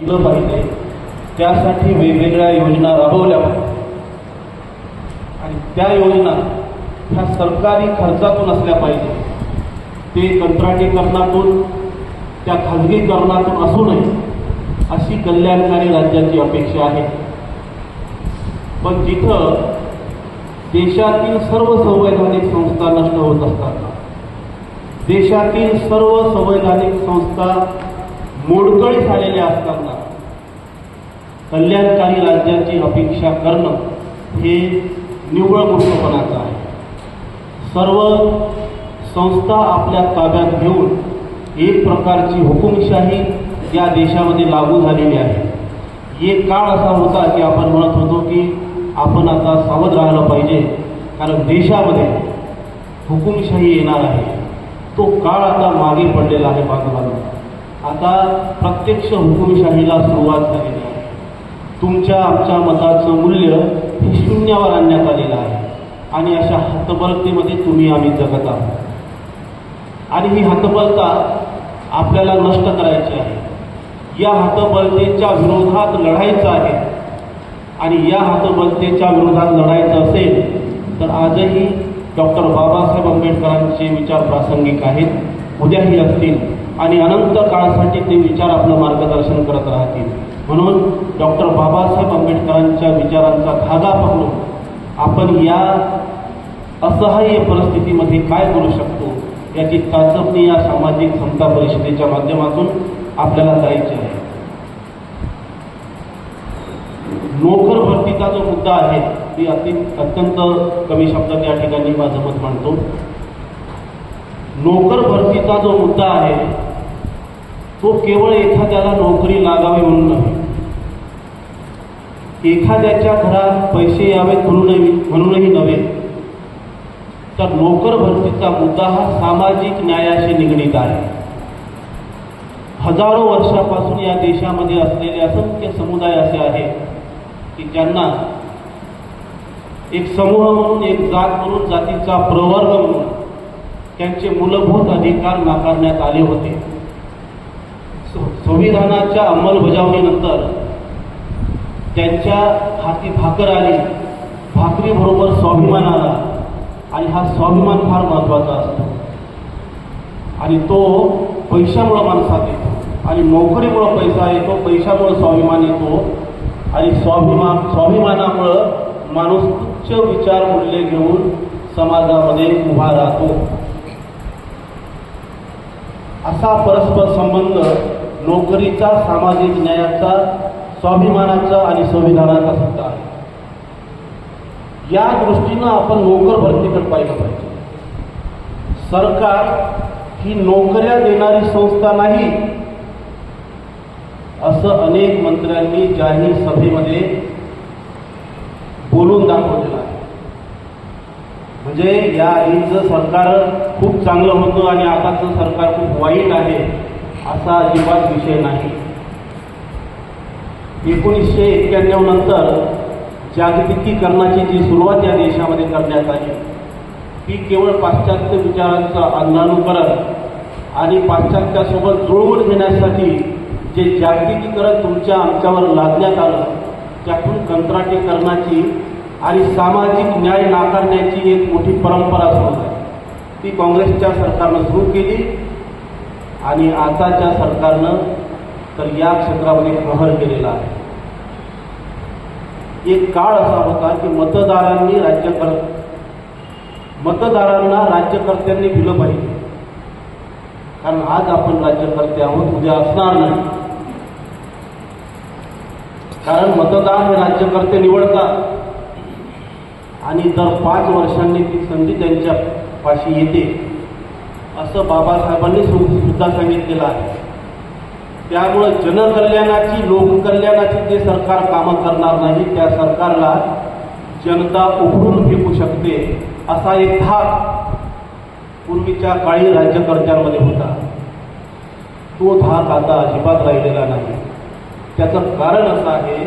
दिलं पाहिजे. त्यासाठी वेगवेगळ्या योजना राबवल्या. पाहिजे आणि त्या योजना ह्या सरकारी खर्चातून असल्या पाहिजे. ते कंत्राटीकरणातून त्या खाजगीकरणातून असू नये अशी कल्याणकारी राज्याची अपेक्षा आहे. पण जिथं देशातील सर्व संवैधानिक संस्था नष्ट होत असतात देशातील सर्व संवैधानिक संस्था मोडकळी झालेल्या असताना कल्याणकारी राज्याची अपेक्षा करणं हे निव्वळ गोष्टपणाचं आहे. सर्व संस्था आपल्या ताब्यात घेऊन एक प्रकारची हुकुमशाही या देशामध्ये लागू झालेली आहे. एक काळ असा होता की आपण म्हणत होतो की आपण आता सावध राहिलं पाहिजे कारण देशामध्ये हुकुमशाही येणार आहे. तो काळ आता मागे पडलेला आहे बाजूला आता प्रत्यक्ष हुकुमशाहीला सुरुवात झालेली आहे. तुमच्या आमच्या मताचं मूल्य हे शून्यावर आणण्यात आलेलं आहे. आणि अशा हतबलतेमध्ये तुम्ही आम्ही जगत आहोत. आणि ही हतबलता आपल्याला नष्ट करायची आहे. या हतबलतेच्या विरोधात लढायचं आहे. आणि या हतबलतेच्या विरोधात लढायचं असेल तर आजही डॉक्टर बाबासाहेब आंबेडकरांचे विचार प्रासंगिक आहेत. उद्याही असतील. आणि अनंत काळासाठी ते विचार आपलं मार्गदर्शन करत राहतील. म्हणून डॉक्टर बाबासाहेब आंबेडकरांच्या विचारांचा धागा पकडून आपण या असहाय्य परिस्थितीमध्ये काय करू शकतो याची चाचपणी या सामाजिक समता परिषदेच्या माध्यमातून आपल्याला जायची आहे. नोकर भरतीचा जो मुद्दा आहे ती अति अत्यंत कमी शब्दात या ठिकाणी माझं मत मांडतो. नोकर भरतीचा जो मुद्दा आहे तो केवळ एखाद्याला नोकरी लागावी म्हणून नव्हे एखाद्याच्या घरात पैसे यावेत म्हणूनही म्हणूनही नव्हे तर नोकर भरतीचा मुद्दा हा सामाजिक न्यायाशी निगडीत आहे. हजारो वर्षापासून या देशामध्ये असलेले असंख्य समुदाय असे आहेत की ज्यांना एक समूह म्हणून एक जात म्हणून जातीचा प्रवर्ग म्हणून त्यांचे मूलभूत अधिकार नाकारण्यात आले होते. संविधानाच्या अंमलबजावणीनंतर त्यांच्या हाती भाकर आली. भाकरीबरोबर स्वाभिमान आला. आणि हा स्वाभिमान फार महत्त्वाचा असतो. आणि तो पैशामुळं माणसात येतो. आणि नोकरीमुळं पैसा येतो पैशामुळं स्वाभिमान येतो. आणि स्वाभिमान स्वाभिमानामुळं माणूस उच्च विचार मूल्य घेऊन समाजामध्ये उभा राहतो. असा परस्पर संबंध नोकरीचा सामाजिक न्यायाचा स्वाभिमानाचा आणि संविधानाचा सुद्धा आहे. या दृष्टीनं आपण नोकर भरतीकडे पाहिलं पाहिजे. सरकार ही नोकऱ्या देणारी संस्था नाही असं अनेक मंत्र्यांनी जाहीर सभेमध्ये बोलून दाखवलेलं आहे. म्हणजे या आधीचं सरकार खूप चांगलं होतं आणि आताचं सरकार खूप वाईट आहे. असा अजिबात विषय नाही. एकोणीसशे एक्क्याण्णव नंतर जागतिकीकरणाची जी सुरुवात या देशामध्ये करण्यात आली ती केवळ पाश्चात्य विचारांचं अंधानुकरण आणि पाश्चात्यासोबत जुळवून घेण्यासाठी जे जागतिकीकरण तुमच्या आमच्यावर लादण्यात आलं त्यातून कंत्राटीकरणाची आणि सामाजिक न्याय नाकारण्याची एक मोठी परंपरा सुरू झाली. ती काँग्रेसच्या सरकारनं सुरू केली आणि आताच्या सरकारनं तर या क्षेत्रामध्ये कहर केलेला आहे. एक काळ असा होता की मतदारांनी राज्यकर मतदारांना राज्यकर्त्यांनी दिलं पाहिजे. कारण आज आपण राज्यकर्ते आहोत उद्या असणार नाही. कारण मतदार हे राज्यकर्ते निवडतात. आणि दर पाच वर्षांनी ती संधी त्यांच्या पाशी येते. असं बाबासाहेबांनी सुद्धा सांगितलेलं आहे. त्यामुळं जनकल्याणाची लोककल्याणाची जे सरकार कामं करणार नाही त्या सरकारला जनता उघडून फेकू शकते असा एक धाक पूर्वीच्या काळी राज्यकर्त्यांमध्ये होता. तो धाक आता अजिबात राहिलेला नाही. त्याचं कारण असं आहे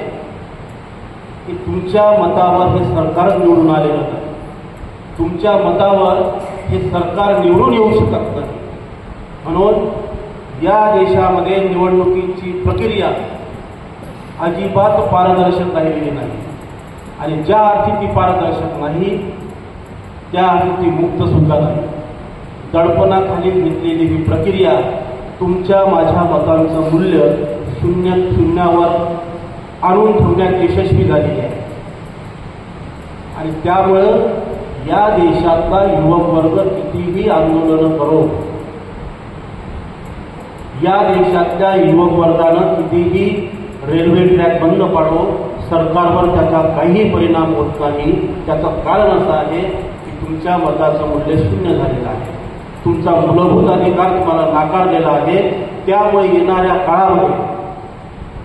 की तुमच्या मतावर हे सरकार निवडून आलेलं नाही. तुमच्या मतावर हे सरकार निवडून येऊ शकत नाही. म्हणून या देशामध्ये निवडणुकीची प्रक्रिया अजिबात पारदर्शक राहिलेली नाही. आणि ज्या अर्थी ती पारदर्शक नाही त्या अर्थी ती मुक्त सुद्धा नाही. दडपणाखाली घेतलेली ही प्रक्रिया तुमच्या माझ्या मतांचं मूल्य शून्य शून्यावर आणून ठेवण्यात यशस्वी झालेली आहे. आणि त्यामुळं या देशातला युवक वर्ग कितीही आंदोलनं करो या देशातल्या युवक वर्गानं कितीही रेल्वे ट्रॅक बंद पाडो सरकारवर त्याचा काही परिणाम होत नाही. त्याचं कारण असं आहे की तुमच्या मताचं मूल्य शून्य झालेलं आहे. तुमचा मूलभूत अधिकार तुम्हाला नाकारलेला आहे. त्यामुळे येणाऱ्या काळामध्ये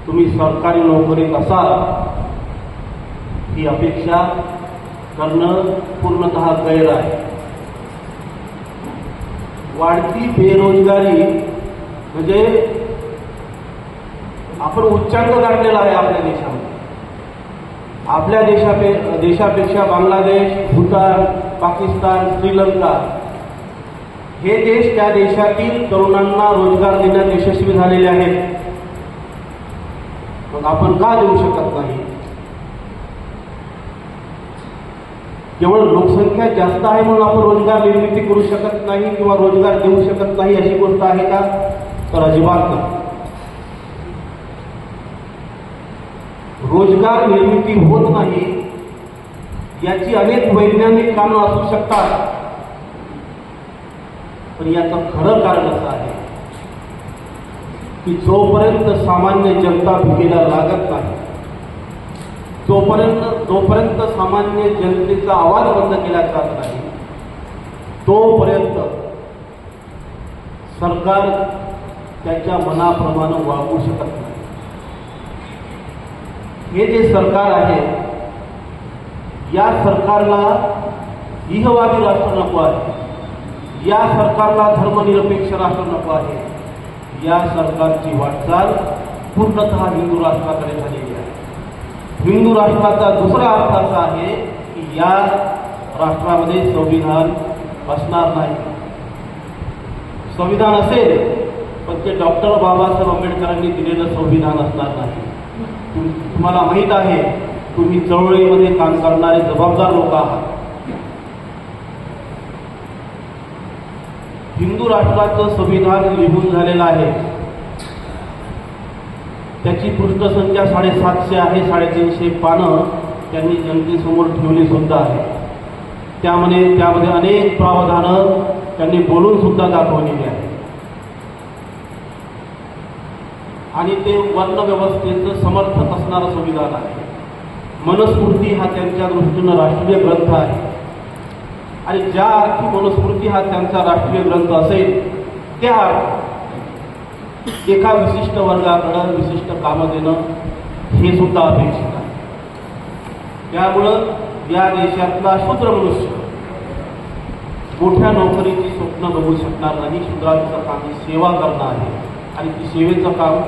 तुम्ही सरकारी नोकरीत असाल ही अपेक्षा करणं पूर्णतः गैर आहे. वाढती बेरोजगारी म्हणजे आपण उच्चांक गाठलेला आहे आपल्या देशामध्ये. आपल्या देशापे देशापेक्षा बांगलादेश भूतान पाकिस्तान श्रीलंका हे देश त्या देशातील तरुणांना रोजगार देण्यात यशस्वी झालेले आहेत. मग आपण का देऊ शकत नाही? केवळ लोकसंख्या जास्त आहे म्हणून आपण रोजगार निर्मिती करू शकत नाही किंवा रोजगार देऊ शकत नाही अशी गोष्ट आहे का? तर अजिबात नाही. रोजगार निर्मिती होत नाही याची अनेक वैज्ञानिक कारणं असू शकतात. पण याचं खरं कारण असं आहे की जोपर्यंत सामान्य जनता भुकेला लागत नाही जोपर्यंत जोपर्यंत सामान्य जनतेचा आवाज बंद केला जात नाही तोपर्यंत सरकार त्याच्या मनाप्रमाणे वागू शकत नाही. हे जे सरकार आहे या सरकारला इहवादी राष्ट्र नको आहे या सरकारला धर्मनिरपेक्ष राष्ट्र नको आहे या सरकारची वाटचाल पूर्णतः हिंदू राष्ट्राकडे झाली. हिंदू राष्ट्राचा दुसरा अर्थ असा आहे की या राष्ट्रामध्ये संविधान असणार नाही. संविधान असेल पण ते डॉक्टर बाबासाहेब आंबेडकरांनी दिलेलं संविधान असणार नाही. तुम्हाला माहीत आहे तुम्ही चळवळीमध्ये काम करणारे जबाबदार लोक आहात. हिंदू राष्ट्राचं संविधान लिहून झालेलं आहे. त्याची पृष्ठसंख्या साडेसातशे आहे साडेतीनशे पानं त्यांनी जनतेसमोर ठेवलीसुद्धा आहे. त्यामध्ये त्यामध्ये अनेक प्रावधानं त्यांनी बोलूनसुद्धा दाखवलेली आहे आणि ते वर्णव्यवस्थेचं समर्थक असणारं संविधान आहे. मनस्फूर्ती हा त्यांच्या दृष्टीनं राष्ट्रीय ग्रंथ आहे. आणि ज्या अर्थी मनस्फूर्ती हा त्यांचा राष्ट्रीय ग्रंथ असेल त्या अर्थी एका विशिष्ट वर्गाकडं विशिष्ट कामं देणं हे सुद्धा अपेक्षित आहे. त्यामुळं या देशातला शूद्र मनुष्य मोठ्या नोकरीची स्वप्न बघू शकणार नाही शूद्रांचं काम ही सेवा करणं आहे. आणि ती सेवेचं काम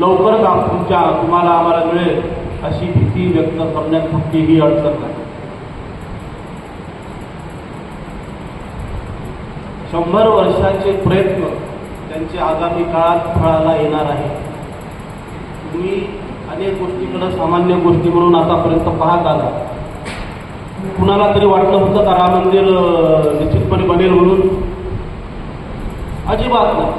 लवकरच आम- तुमच्या तुम्हाला आम्हाला मिळेल अशी भीती व्यक्त करण्यात कुठलीही अडचण नाही. शंभर वर्षाचे प्रयत्न त्यांचे आगामी काळात फळाला येणार आहे. तुम्ही अनेक गोष्टीकडे सामान्य गोष्टी म्हणून आतापर्यंत पाहत आला. कुणाला तरी वाटलं होतं का राम मंदिर निश्चितपणे बनेल म्हणून? अजिबात नाही.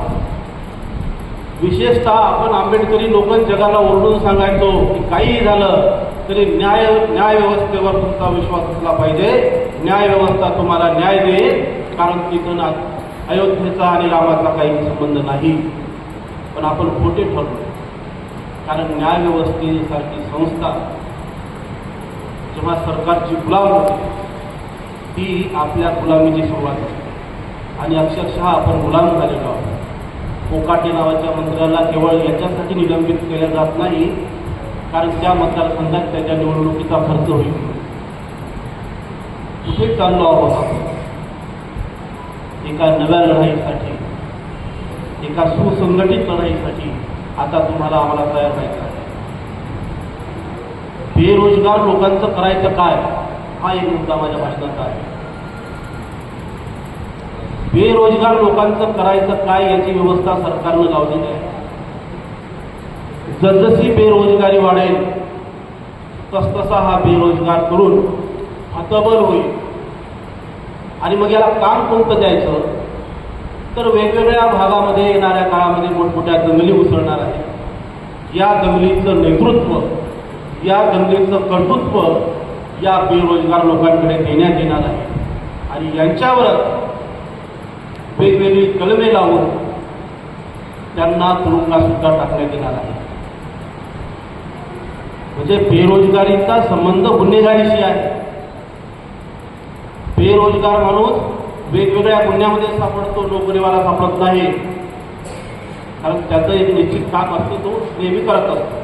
विशेषतः आपण आंबेडकरी लोक जगाला ओरडून सांगायचो की काहीही झालं तरी न्याय न्याय व्यवस्थेवर तुमचा विश्वास असला पाहिजे. न्याय व्यवस्था तुम्हाला न्याय देईल कारण तिथं ना अयोध्येचा आणि रामाचा काही संबंध नाही. पण आपण खोटे ठरलो. कारण न्याय व्यवस्थेसारखी संस्था जेव्हा सरकारची गुलाम होते ती आपल्या गुलामीची सुरुवात असते आणि अक्षरशः आपण गुलाम झालेलो आहोत. कोकाटे नावाच्या मंत्र्याला केवळ याच्यासाठी निलंबित केलं जात नाही कारण त्या मतदारसंघात त्याच्या निवडणुकीचा खर्च होईल. कुठे चाललो आहोत आपण? एका नव्या लढाईसाठी एका सुसंघटित लढाईसाठी आता तुम्हाला आम्हाला तयार व्हायचं आहे. बेरोजगार लोकांचं करायचं काय हा एक मुद्दा माझ्या भाषणाचा आहे. बेरोजगार लोकांचं करायचं काय याची व्यवस्था सरकारनं लावलेली आहे जसजशी बेरोजगारी वाढेल तसतसा हा बेरोजगार करून हतबल होईल. आणि मग याला काम कोणतं द्यायचं? तर वेगवेगळ्या भागामध्ये येणाऱ्या काळामध्ये मोठमोठ्या दंगली उसळणार आहेत. या दंगलीचं नेतृत्व या दंगलीचं कर्तृत्व या बेरोजगार लोकांकडे देण्यात येणार आहे. आणि यांच्यावरच वेगवेगळी कलमे लावून त्यांना तुरुंगात सुद्धा टाकण्यात येणार आहे. म्हणजे बेरोजगारीचा संबंध गुन्हेगारीशी आहे. बेरोजगार माणूस वेगवेगळ्या गुन्ह्यामध्ये सापडतो नोकरीवाला सापडत नाही. कारण त्याचं एक निश्चित काम असतं तो नेहमी करत असतो.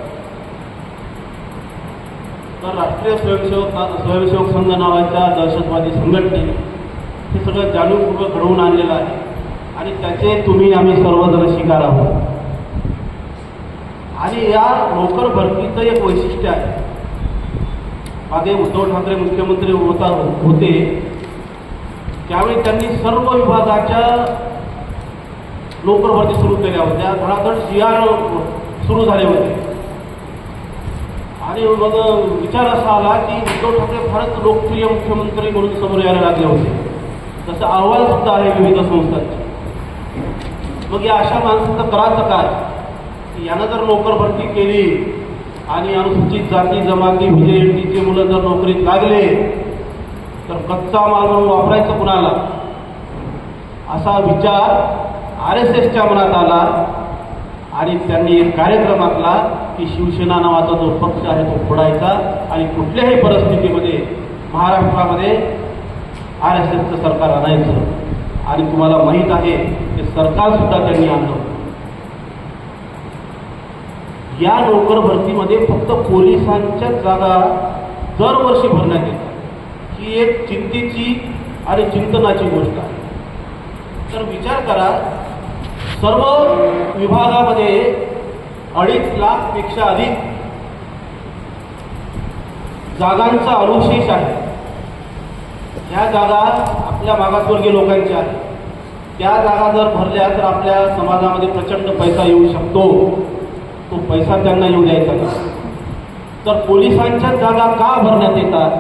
तर राष्ट्रीय स्वयंसेवक स्वयंसेवक संघ नावाच्या दहशतवादी संघटनेने हे सगळं जाणीवपूर्वक घडवून आणलेलं आहे आणि त्याचे तुम्ही आम्ही सर्वजण शिकार आहोत. आणि या नोकर भरतीचं एक वैशिष्ट्य आहे. मागे उद्धव ठाकरे मुख्यमंत्री होता होते. त्यावेळी त्यांनी सर्व विभागाच्या नोकर भरती सुरू केल्या होत्या धडाधड सीआर सुरू झाले होते. आणि मग विचार असा आला की उद्धव ठाकरे फारच लोकप्रिय मुख्यमंत्री म्हणून समोर यायला लागले होते. तसं अहवाल सुद्धा आहे विविध संस्थांचे. मग या अशा माणसाचं करायचं काय? की यानं जर नोकर भरती केली आणि अनुसूचित जाती जमाती व्हीजेएनटीचे मुलं जर नोकरीत लागले तर कच्चा माल म्हणून वापरायचं कुणाला? असा विचार आर एस एसच्या मनात आला आणि त्यांनी एक कार्यक्रम आखला की शिवसेना नावाचा जो पक्ष आहे तो फोडायचा आणि कुठल्याही परिस्थितीमध्ये महाराष्ट्रामध्ये आर एस एसचं सरकार आणायचं. आणि तुम्हाला माहीत आहे की सरकारसुद्धा त्यांनी आणलं. या नोकर भरतीमध्ये फक्त पोलिसांच्या जागा दरवर्षी भरण्यात येतात. ही एक चिंतेची आणि चिंतनाची गोष्ट आहे. तर विचार करा सर्व विभागामध्ये अडीच लाखपेक्षा अधिक जागांचा अनुशेष आहे. ह्या जागा आपल्या मागासवर्गीय लोकांच्या आहेत. त्या जागा जर भरल्या तर आपल्या समाजामध्ये प्रचंड पैसा येऊ शकतो. तो पैसा त्यांना येऊ द्यायचा तर पोलिसांच्या जागा का भरण्यात येतात?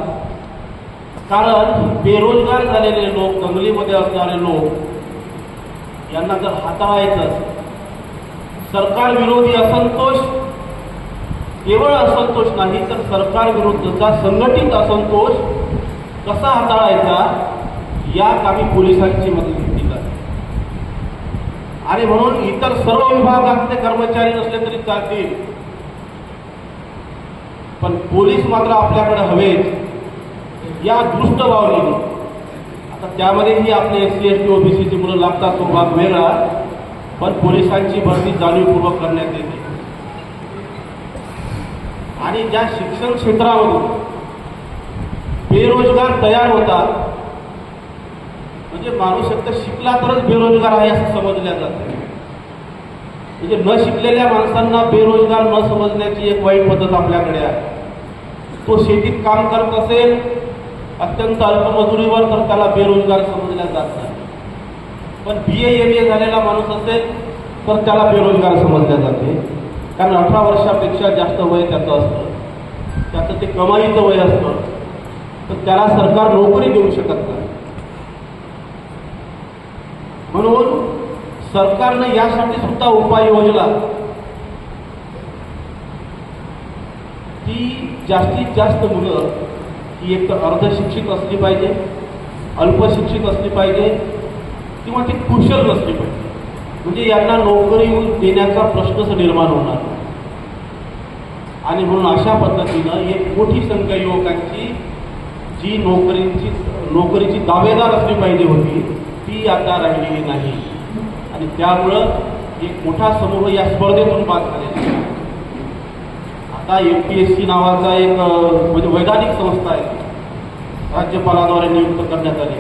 कारण बेरोजगार झालेले लोक दंगलीमध्ये असणारे लोक यांना जर हाताळायचं असेल सरकार विरोधी असंतोष केवळ असंतोष नाही तर सरकार विरुद्धचा संघटित असंतोष कसा हाताळायचा या कामी पोलिसांची मदत घेतली जाते. आणि म्हणून इतर सर्व विभागातले कर्मचारी नसले तरी चालतील. पण पोलीस मात्र आपल्याकडे हवेत. या दृष्ट भावनेने. आता त्यामध्येही आपले एस सी एस टी ओबीसीची मुलं लागतात तो भाग वेगळा पण पोलिसांची भरती जाणीवपूर्वक करण्यात येते. आणि ज्या शिक्षण क्षेत्रामधून बेरोजगार तयार होतात म्हणजे माणूस फक्त शिकला तरच बेरोजगार आहे असं समजल्या जातं. म्हणजे न शिकलेल्या माणसांना बेरोजगार न समजण्याची एक वाईट पद्धत आपल्याकडे आहे. तो शेतीत काम करत असेल अत्यंत अल्पमजुरीवर तर त्याला बेरोजगार समजल्या जात नाही. पण बी ए एम ए झालेला माणूस असेल तर त्याला बेरोजगार समजल्या जाते. कारण अठरा वर्षापेक्षा जास्त वय त्याचं असतं. त्याचं ते कमाईचं वय असतं. तर त्याला सरकार नोकरी देऊ शकत नाही. म्हणून सरकारनं यासाठी सुद्धा उपाय योजला की जास्तीत जास्त मुलं ती एक तर अर्धशिक्षित असली पाहिजे अल्पशिक्षित असली पाहिजे किंवा ती कुशल नसली पाहिजे. म्हणजे यांना नोकरी देण्याचा प्रश्नच निर्माण होणार आणि म्हणून अशा पद्धतीनं एक मोठी संख्या युवकांची जी नोकरीची नोकरीची दावेदार असली पाहिजे होती ती आता राहिलेली नाही. आणि त्यामुळं एक मोठा समूह या स्पर्धेतून बाद झालेला आहे. आता एम पी एस सी नावाचा एक म्हणजे वैधानिक संस्था आहे. राज्यपालाद्वारे नियुक्त करण्यात आली.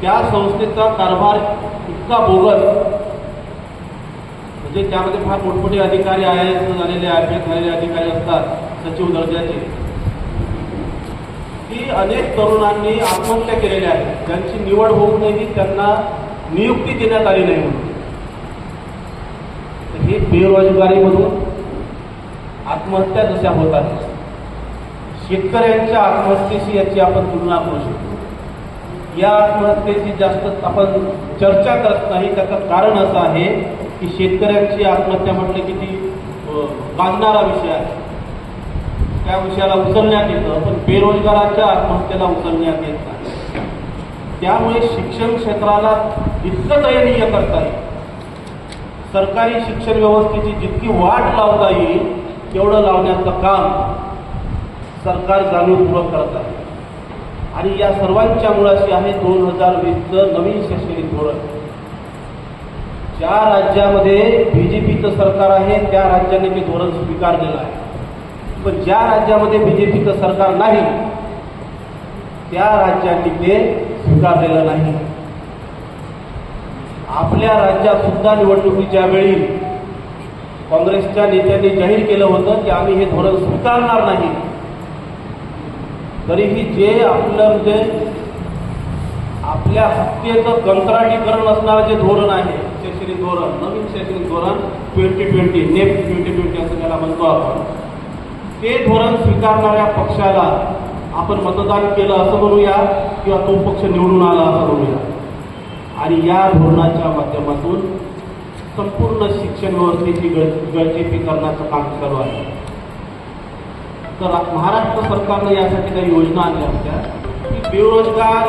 त्या संस्थेचा कारभार इतका बोगस म्हणजे त्यामध्ये फार मोठमोठे अधिकारी आय एस झालेले आय पी एस झालेले अधिकारी असतात सचिव दर्जाचे. की अनेक तरुणांनी आत्महत्या केलेल्या आहेत. ज्यांची निवड होऊ नये त्यांना नियुक्ती देण्यात आली नाही म्हणून. हे बेरोजगारीमधून आत्महत्या जशा होतात. शेतकऱ्यांच्या आत्महत्येशी याची आपण तुलना करू शकतो. या आत्महत्येची जास्त आपण चर्चा करत नाही. त्याचं कारण असं आहे की शेतकऱ्यांची आत्महत्या म्हटलं की ती बांधणारा विषय आहे. त्या विषयाला उचलण्यात येतं पण बेरोजगाराच्या आत्महत्येला उचलण्यात येत नाही. त्यामुळे शिक्षण क्षेत्राला इतकं दयनीय करता येईल. सरकारी शिक्षण व्यवस्थेची जितकी वाट लावता येईल तेवढं लावण्याचं काम सरकार जाणीवपूर्वक करत आहे. आणि या सर्वांच्या मुळाशी आहे दोन हजार वीसचं नवीन शैक्षणिक धोरण. ज्या राज्यामध्ये बी जे पीचं सरकार आहे त्या राज्याने ते धोरण स्वीकारलेलं आहे. पण ज्या राज्यामध्ये बी जे पीचं सरकार नाही त्या राज्यांनी ते स्वीकारलेलं नाही. आपल्या राज्यात सुद्धा निवडणुकीच्या वेळी काँग्रेसच्या नेत्यांनी जाहीर केलं होतं की आम्ही हे धोरण स्वीकारणार नाही. तरीही जे आपलं म्हणजे आपल्या हत्येचं कंत्राटीकरण असणारं जे धोरण आहे शैक्षणिक धोरण नवीन शैक्षणिक धोरण twenty twenty next twenty twenty असं त्याला म्हणतो आपण ते धोरण स्वीकारणाऱ्या पक्षाला आपण मतदान केलं असं म्हणूया किंवा तो पक्ष निवडून आला असं म्हणूया. आणि या धोरणाच्या माध्यमातून संपूर्ण शिक्षण व्यवस्थेची गळ गळचेपी करण्याचं काम चालू आहे. तर महाराष्ट्र सरकारनं यासाठी काही योजना आणल्या होत्या. की बेरोजगार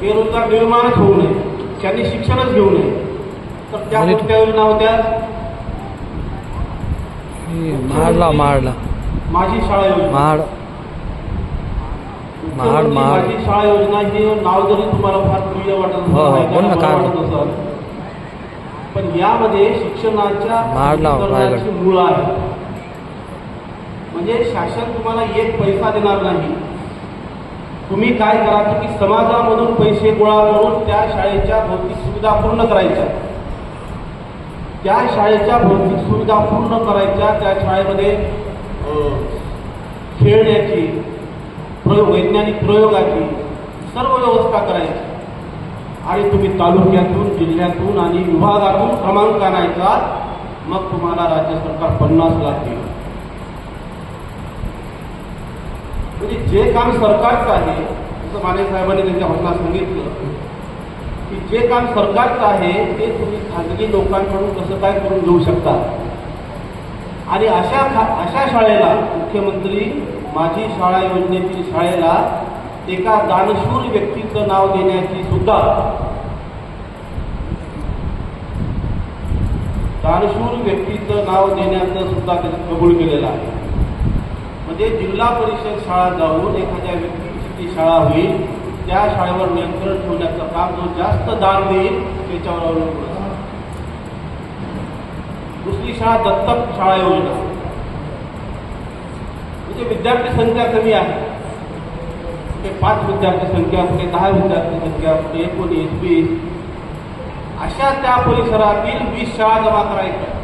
बेरोजगार निर्माणच होऊ नये. त्यांनी शिक्षणच घेऊ नये. तर त्या कोणत्या योजना होत्या? माडला माडला. माझी शाळा योजना. महाड महाड माझी शाळा योजना हे नाव जरी तुम्हाला फार प्रिय वाटत हो, हो, वाटत असेल, पण यामध्ये शिक्षणाच्या रायगड. मुळं आहे. म्हणजे शासन तुम्हाला एक पैसा देणार नाही. तुम्ही काय करायचं की समाजामधून पैसे गोळा करून त्या शाळेच्या भौतिक सुविधा पूर्ण करायच्या. त्या शाळेच्या भौतिक सुविधा पूर्ण करायच्या त्या शाळेमध्ये अ, खेळण्याची प्रयोग वैज्ञानिक प्रयोगाची सर्व व्यवस्था करायची. आणि तुम्ही तालुक्यातून जिल्ह्यातून आणि विभागातून क्रमांक आणायचा मग तुम्हाला राज्य सरकार पन्नास लाख देईल. म्हणजे जे काम सरकारचं आहे जसं माने साहेबांनी त्यांच्या भाषणात सांगितलं की जे काम सरकारचं आहे ते तुम्ही खाजगी लोकांकडून कसं काय करून घेऊ शकता? आणि अशा अशा शाळेला मुख्यमंत्री माझी शाळा योजनेतील शाळेला एका दानशूर व्यक्तीचं नाव देण्याची सुद्धा दानशूर व्यक्तीचं नाव देण्याचं सुद्धा त्याने कबूल केलेलं आहे. म्हणजे जिल्हा परिषद शाळा जाऊन एखाद्या व्यक्तीची ती शाळा होईल त्या शाळेवर नियंत्रण ठेवण्याचं काम जो जास्त दान देईल त्याच्यावर अवलंबून दुसरी शाळा दत्तक शाळा योजना. म्हणजे विद्यार्थी संख्या कमी आहे. कुठे पाच विद्यार्थी संख्या कुठे दहा विद्यार्थी संख्या कुठे एकोणीस वीस. अशा त्या परिसरातील वीस शाळा जमा करायच्या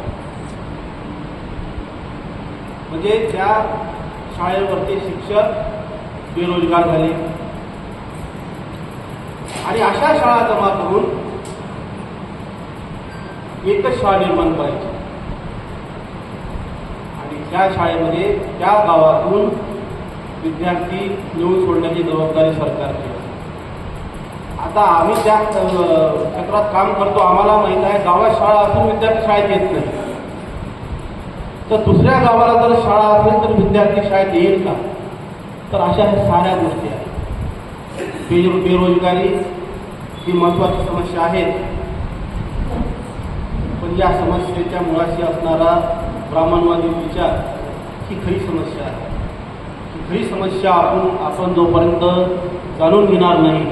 म्हणजे त्या शाळेवरचे शिक्षक बेरोजगार झाले. आणि अशा शाळा जमा करून एकच शाळा निर्माण करायची. आणि त्या शाळेमध्ये त्या गावातून विद्यार्थी मिळून सोडण्याची जबाबदारी सरकारची. आता आम्ही त्या क्षेत्रात काम करतो आम्हाला माहीत आहे गावात शाळा असून विद्यार्थी शाळेत येत नाही. तर दुसऱ्या गावाला जर शाळा असेल तर विद्यार्थी शाळेत येईल का? तर अशा ह्या साऱ्या गोष्टी आहेत. बेरो बेरोजगारी ही महत्त्वाची समस्या आहे. पण या समस्येच्या मुळाशी असणारा ब्राह्मणवादी विचार ही खरी समस्या आहे. ही समस्या आपण आपण जोपर्यंत जाणून घेणार नाही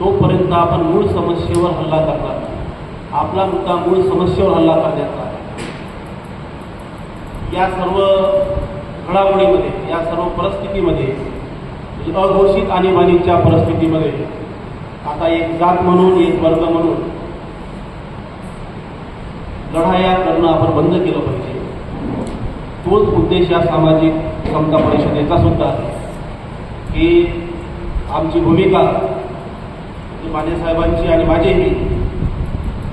तोपर्यंत आपण मूळ समस्येवर हल्ला करणार आपला मुद्दा मूळ समस्येवर हल्ला करण्याचा या सर्व घडामोडीमध्ये या सर्व परिस्थितीमध्ये म्हणजे अघोषित आणीबाणीच्या परिस्थितीमध्ये आता एक जात म्हणून एक वर्ग म्हणून लढाया करणं आपण बंद केलं पाहिजे. तोच उद्देश या सामाजिक समता परिषदेचा सुद्धा की आमची भूमिका म्हणजे माने साहेबांची आणि माझीही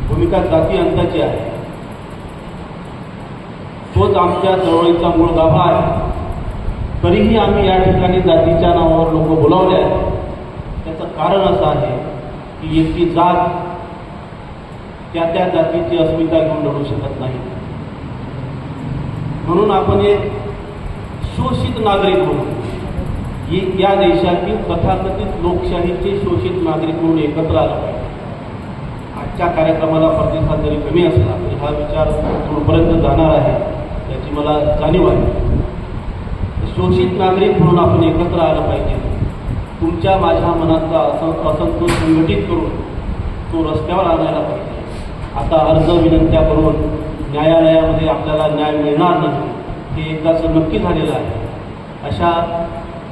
भूमिका जाती अंताची आहे. तोच आमच्या चळवळीचा मूळ गाभा आहे. तरीही आम्ही या ठिकाणी जातीच्या नावावर लोक बोलावले आहेत. त्याचं कारण असं आहे की एकटी जात त्या त्या जातीची अस्मिता घेऊन लढू शकत नाही. म्हणून आपण एक शोषित नागरिक म्हणून. ही या देशातील तथाकथित लोकशाहीचे शोषित नागरिक म्हणून एकत्र आलं पाहिजे. आजच्या कार्यक्रमाला प्रतिसाद जरी कमी असला तरी हा विचार दूरपर्यंत जाणार आहे याची मला जाणीव आहे. शोषित नागरिक म्हणून आपण एकत्र आलं पाहिजे. तुमच्या माझ्या मनातला असं असंतोष संघटित करून तो रस्त्यावर आणायला पाहिजे. आता अर्ज विनंत्या करून न्यायालयामध्ये आपल्याला न्याय मिळणार नाही. हे एकदाचं नक्की झालेलं आहे. अशा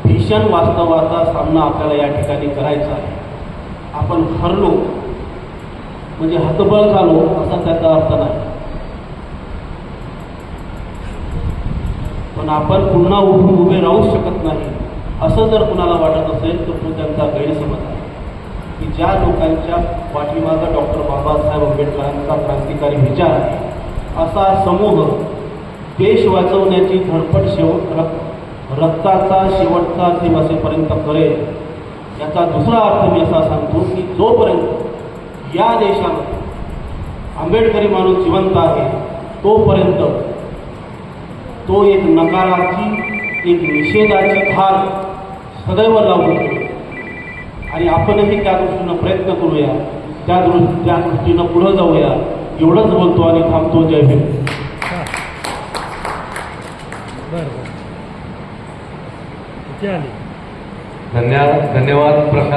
भीषण वास्तवाचा सामना आपल्याला या ठिकाणी करायचा आहे. आपण हरलो म्हणजे हतबळ झालो असा त्याचा अर्थ नाही. पण आपण पुन्हा उठून उभे राहू शकत नाही असं जर कुणाला वाटत असेल तर तो त्यांचा गैरसमज आहे. की ज्या लोकांच्या पाठीमागं डॉक्टर बाबासाहेब आंबेडकरांचा क्रांतिकारी विचार आहे असा समूह देश वाचवण्याची धडपड शेवट रक- रक्ताचा शेवटचा दिवसेपर्यंत करेल याचा दुसरा अर्थ मी असा सांगतो की जोपर्यंत या देशामध्ये आंबेडकरी माणूस जिवंत आहे तोपर्यंत तो एक नकाराची एक निषेधाची धार सदैव लावून आणि आपणही त्या दृष्टीनं प्रयत्न करूया त्या दृष्टी त्या दृष्टीनं पुढं जाऊया. एवढंच बोलतो आणि थांबतो. जय भीम बरं बरं किती आले. धन्यवाद धन्यवाद प्रशांत